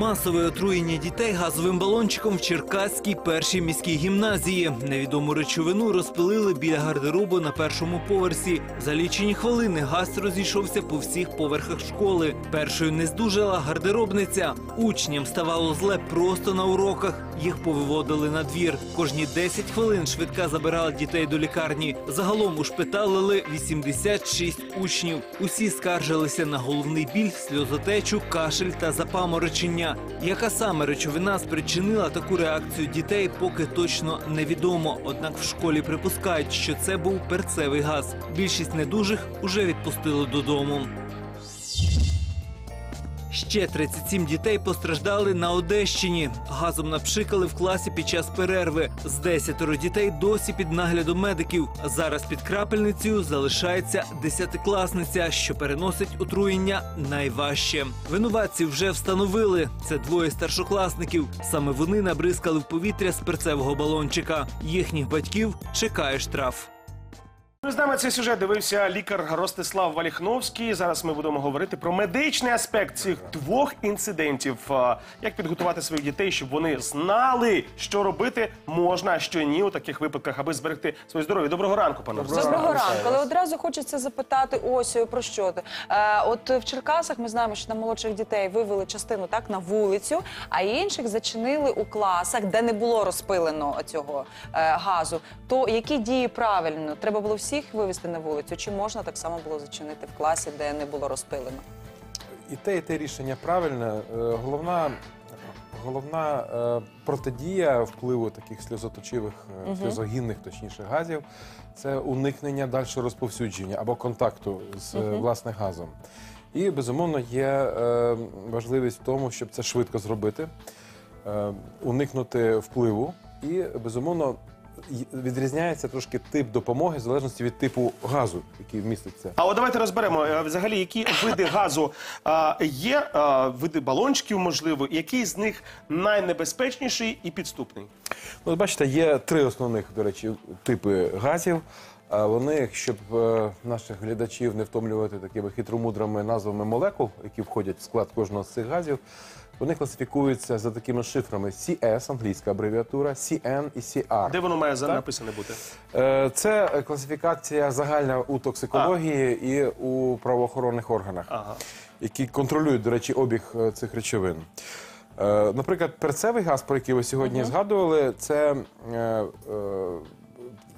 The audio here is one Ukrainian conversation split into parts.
Масове отруєння дітей газовим балончиком в Черкаській першій міській гімназії. Невідому речовину розпилили біля гардеробу на першому поверсі. За лічені хвилини газ розійшовся по всіх поверхах школи. Першою не здужала гардеробниця. Учням ставало зле просто на уроках. Їх повиводили на двір. Кожні 10 хвилин швидка забирала дітей до лікарні. Загалом ушпиталили 86 учнів. Усі скаржилися на головний біль, сльозотечу, кашель та запаморочення. Яка саме речовина спричинила таку реакцію дітей, поки точно невідомо. Однак в школі припускають, що це був перцевий газ. Більшість недужих уже відпустили додому. Ще 37 дітей постраждали на Одещині. Газом напшикали в класі під час перерви. З 10 дітей досі під наглядом медиків. Зараз під крапельницею залишається десятикласниця, що переносить отруєння найважче. Винуватці вже встановили. Це двоє старшокласників. Саме вони набризкали в повітря з перцевого балончика. Їхніх батьків чекає штраф. Ми з нами цей сюжет дивився лікар Ростислав Валіхновський. Зараз ми будемо говорити про медичний аспект цих двох інцидентів. Як підготувати своїх дітей, щоб вони знали, що робити можна, а що ні у таких випадках, аби зберегти своє здоров'я. Доброго ранку, пане Ростиславе. Доброго ранку, але одразу хочеться запитати ось е, про що ти. Е, от в Черкасах ми знаємо, що на молодших дітей вивели частину так на вулицю, а інших зачинили у класах, де не було розпилено цього е, газу. То які дії правильно? Треба було всіх вивезти на вулицю? Чи можна так само було зачинити в класі, де не було розпилено? І те, і те рішення правильне. Е, Головна, головна е, протидія впливу таких сльозоточивих, е, сльозогінних, точніше, газів це уникнення дальшого розповсюдження або контакту з е, власне газом. І безумовно є важливість в тому, щоб це швидко зробити, уникнути впливу і безумовно. Відрізняється трошки тип допомоги в залежності від типу газу, який вміститься. А от давайте розберемо е, взагалі, які види газу а, є, а, види балончиків, можливо, який з них найнебезпечніший і підступний. Ну, от бачите, є три основних, до речі, типи газів. А Вони, щоб е, наших глядачів не втомлювати такими хитромудрими назвами молекул, які входять в склад кожного з цих газів, вони класифікуються за такими шифрами CS, англійська абревіатура, CN і CR. Де воно має за- Так. написане бути? Е, Це класифікація загальна у токсикології і у правоохоронних органах, Ага. які контролюють, до речі, обіг е, цих речовин. Е, Наприклад, перцевий газ, про який ви сьогодні згадували, це е, е,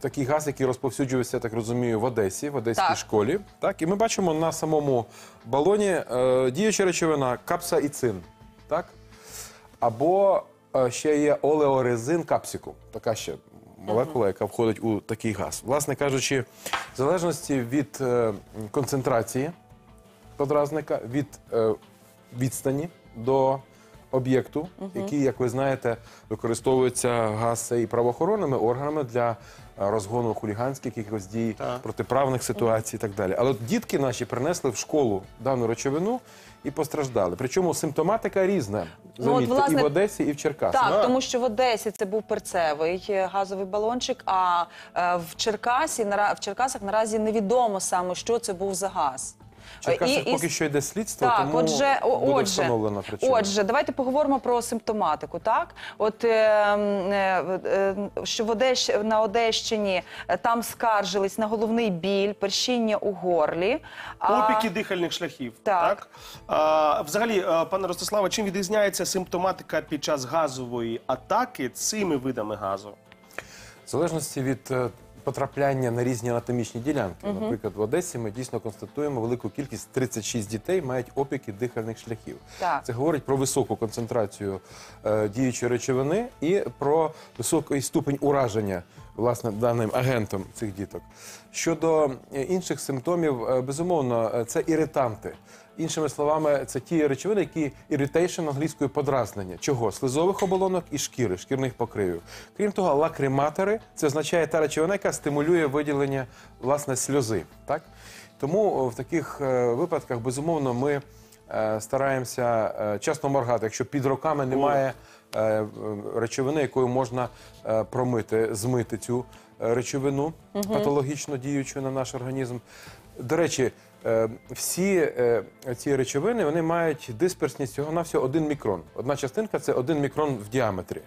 такий газ, який розповсюджується, я так розумію, в Одесі, в одеській Так. школі. Так, і ми бачимо на самому балоні е, діюча речовина капсаїцин. Так? Або е, ще є олеорезин капсику Така ще молекула, яка входить у такий газ. Власне кажучи, в залежності від е, концентрації подразника, від е, відстані до об'єкту, який, як ви знаєте, використовується газ і правоохоронними органами для е, розгону хуліганських якихось дій, Так. протиправних ситуацій і так далі. Але от дітки наші принесли в школу дану речовину і постраждали. Причому симптоматика різна. Ну, от, власне, і в Одесі, і в Черкасах. Так, тому що в Одесі це був перцевий е, газовий балончик, а е, в Черкасі в Черкасах наразі невідомо саме, що це був за газ. В Черкасах І- і- поки що йде слідство, Так, тому отже, буде отже, встановлена причина. отже, давайте поговоримо про симптоматику. Так, от е, е, е, що в Одещ, на Одещині е, там скаржились на головний біль, першіння у горлі. а- Опіки дихальних шляхів. Так. А, взагалі, пане Ростиславе, чим відрізняється симптоматика під час газової атаки цими видами газу? В залежності від е, потрапляння на різні анатомічні ділянки. Наприклад, в Одесі ми дійсно констатуємо велику кількість 36 дітей мають опіки дихальних шляхів. Так. Це говорить про високу концентрацію е, діючої речовини і про високий ступень ураження власне даним агентом цих діток. Щодо е, інших симптомів, е, безумовно, е, це іританти. Іншими словами, це ті речовини, які irritation англійською подразнення. Чого? Слизових оболонок і шкіри, шкірних покривів. Крім того, лакриматори це означає та речовина, яка стимулює виділення власне сльози. Так? Тому в таких е, випадках, безумовно, ми е, стараємося е, часно моргати, якщо під руками немає е, е, речовини, якою можна е, промити, змити цю е, речовину патологічно діючу на наш організм. До речі, е, всі е, ці речовини вони мають дисперсність всього на всього 1 мікрон. Одна частинка це 1 мікрон в діаметрі.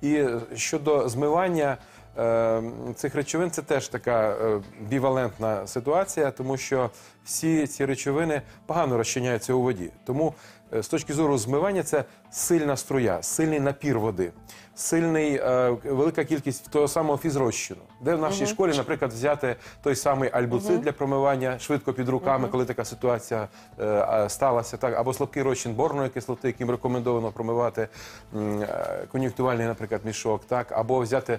І е, щодо змивання е, цих речовин, це теж така е, бівалентна ситуація, тому що всі ці речовини погано розчиняються у воді. Тому е, з точки зору змивання це сильна струя, сильний напір води, сильний, е, велика кількість того самого фізрозчину. Де в нашій школі, наприклад, взяти той самий альбуцид для промивання швидко під руками, коли така ситуація е, сталася, так, або слабкий розчин борної кислоти, яким рекомендовано промивати м, е, кон'юнктивальний, наприклад, мішок, так, або взяти е,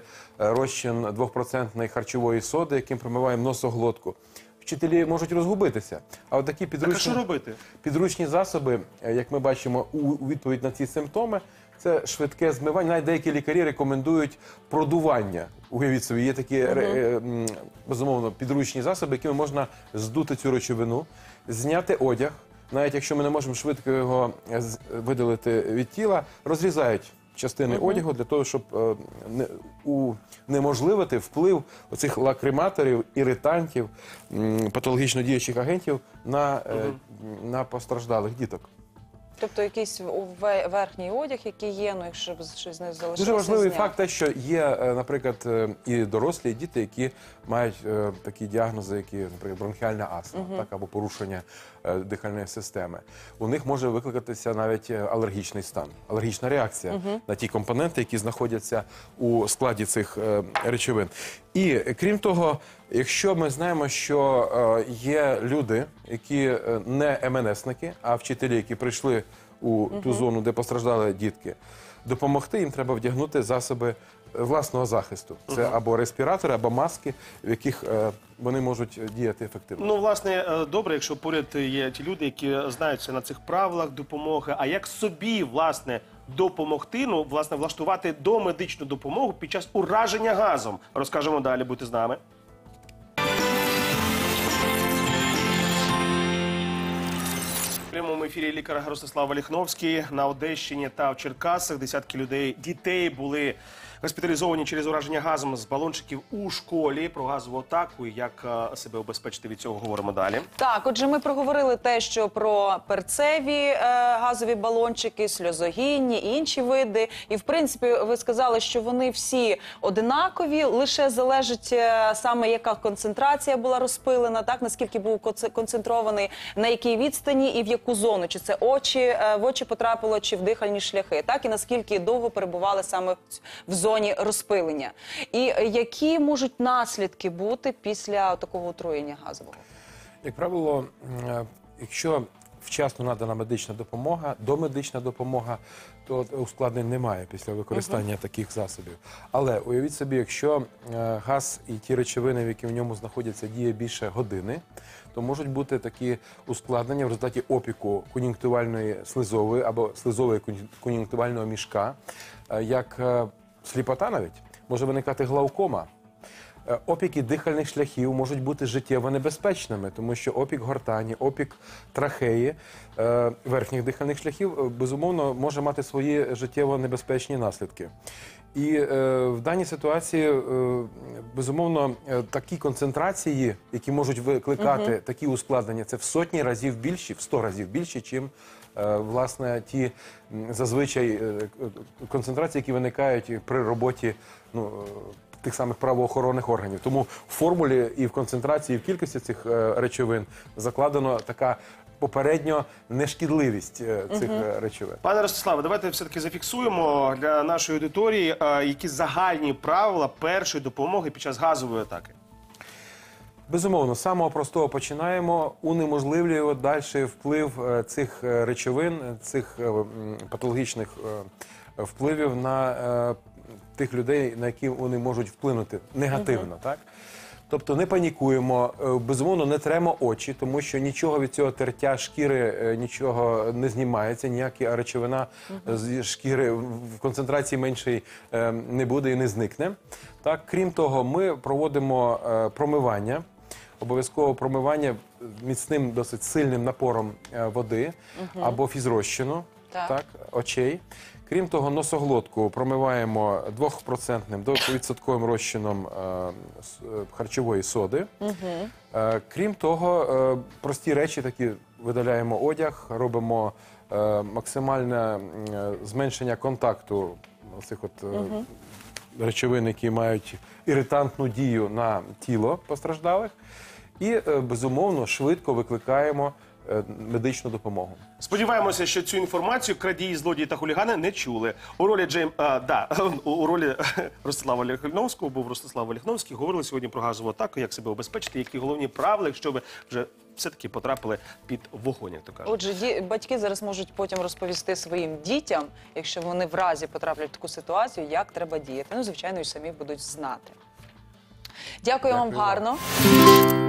розчин 2% харчової соди, яким промиваємо носоглотку. Вчителі можуть розгубитися. А от такі Так а підручні, що робити? підручні засоби, е, як ми бачимо, у відповідь на ці симптоми, це швидке змивання. Навіть деякі лікарі рекомендують продування. Уявіть собі, є такі е, безумовно підручні засоби, якими можна здути цю речовину, зняти одяг. Навіть якщо ми не можемо швидко його видалити від тіла, розрізають частини одягу для того, щоб е, не, унеможливити вплив оцих лакриматорів, іритантів, м, патологічно діючих агентів на, е, на постраждалих діток. Тобто якийсь у- ве- верхній одяг, який є, ну якщо б щось не залишилося. Дуже важливий зняти. факт, те, що є, е, наприклад, е, і дорослі, і діти, які мають е, такі діагнози, які, наприклад, бронхіальна астма, так або порушення дихальної системи. У них може викликатися навіть е, алергічний стан, алергічна реакція на ті компоненти, які знаходяться у складі цих е, речовин. І е, крім того, якщо ми знаємо, що е, є люди, які е, не МНСники, а вчителі, які прийшли у ту зону, де постраждали дітки, допомогти їм треба вдягнути засоби е, власного захисту. Це або респіратори, або маски, в яких е, вони можуть е, діяти ефективно. Ну, власне, е, добре, якщо поряд є ті люди, які знаються на цих правилах допомоги. А як собі, власне, допомогти, ну, власне, влаштувати домедичну допомогу під час ураження газом? Розкажемо далі, будьте з нами. Ефірі лікар Ростислав Валіхновський на Одещині та в Черкасах. Десятки людей, дітей були госпіталізовані через ураження газом з балончиків у школі. Про газову атаку і як е, себе обезпечити від цього говоримо далі. Так, отже, ми проговорили те, що про перцеві е, газові балончики, сльозогінні і інші види. І в принципі, ви сказали, що вони всі одинакові, лише залежить е, саме яка концентрація була розпилена, так наскільки був конце- концентрований, на якій відстані і в яку зону, чи це очі е, в очі потрапило, чи в дихальні шляхи, так і наскільки довго перебували саме в в зоні розпилення. І які можуть наслідки бути після такого отруєння газового? Як правило, е, якщо вчасно надана медична допомога, домедична допомога, то ускладнень немає після використання таких засобів. Але уявіть собі, якщо е, газ і ті речовини, в які в ньому знаходяться, діє більше години, то можуть бути такі ускладнення в результаті опіку кон'юнктивальної слизової або слизової кон'юн- кон'юнктивального мішка, е, як сліпота навіть може виникати глаукома. Е, Опіки дихальних шляхів можуть бути життєво небезпечними, тому що опік гортані, опік трахеї е, верхніх дихальних шляхів е, безумовно може мати свої життєво небезпечні наслідки. І е, в даній ситуації, е, безумовно, е, такі концентрації, які можуть викликати такі ускладнення, це в сотні разів більші, в сто разів більші, чим е, власне ті м, зазвичай е, е, концентрації, які виникають при роботі ну, е, тих самих правоохоронних органів. Тому в формулі і в концентрації, і в кількості цих е, речовин закладено така попередньо нешкідливість е, цих е, речовин. Пане Ростиславе, давайте все-таки зафіксуємо для нашої аудиторії, е, які загальні правила першої допомоги під час газової атаки. Безумовно, з самого простого починаємо, унеможливлюємо далі вплив е, цих е, речовин, цих е, м, патологічних е, впливів на е, тих людей, на які вони можуть вплинути негативно, так? Тобто не панікуємо, е, безумовно, не тремо очі, тому що нічого від цього тертя шкіри е, нічого не знімається, ніяка речовина з шкіри в концентрації меншої е, не буде і не зникне. Так, крім того, ми проводимо е, промивання. Обов'язково промивання міцним, досить сильним напором е, води або фізрозчину Так. так, очей. Крім того, носоглотку промиваємо 2% до відсотковим розчином е, е, харчової соди. Е, Крім того, прості речі такі видаляємо одяг, робимо максимальне зменшення контакту цих от речовин, які мають іритантну дію на тіло постраждалих. І безумовно швидко викликаємо е, медичну допомогу. Сподіваємося, що цю інформацію крадії, злодії та хулігани не чули. У ролі Джейм а, да, у- у ролі Ростислава Ліхновського був Ростислав Ліхновський. Говорили сьогодні про газову атаку, як себе обезпечити, які головні правила, якщо ви вже все-таки потрапили під вогонь, як то кажуть. Отже, ді- батьки зараз можуть потім розповісти своїм дітям, якщо вони в разі потраплять в таку ситуацію, як треба діяти. Ну, звичайно, і самі будуть знати. Дякую, вам Дякую вам. гарно.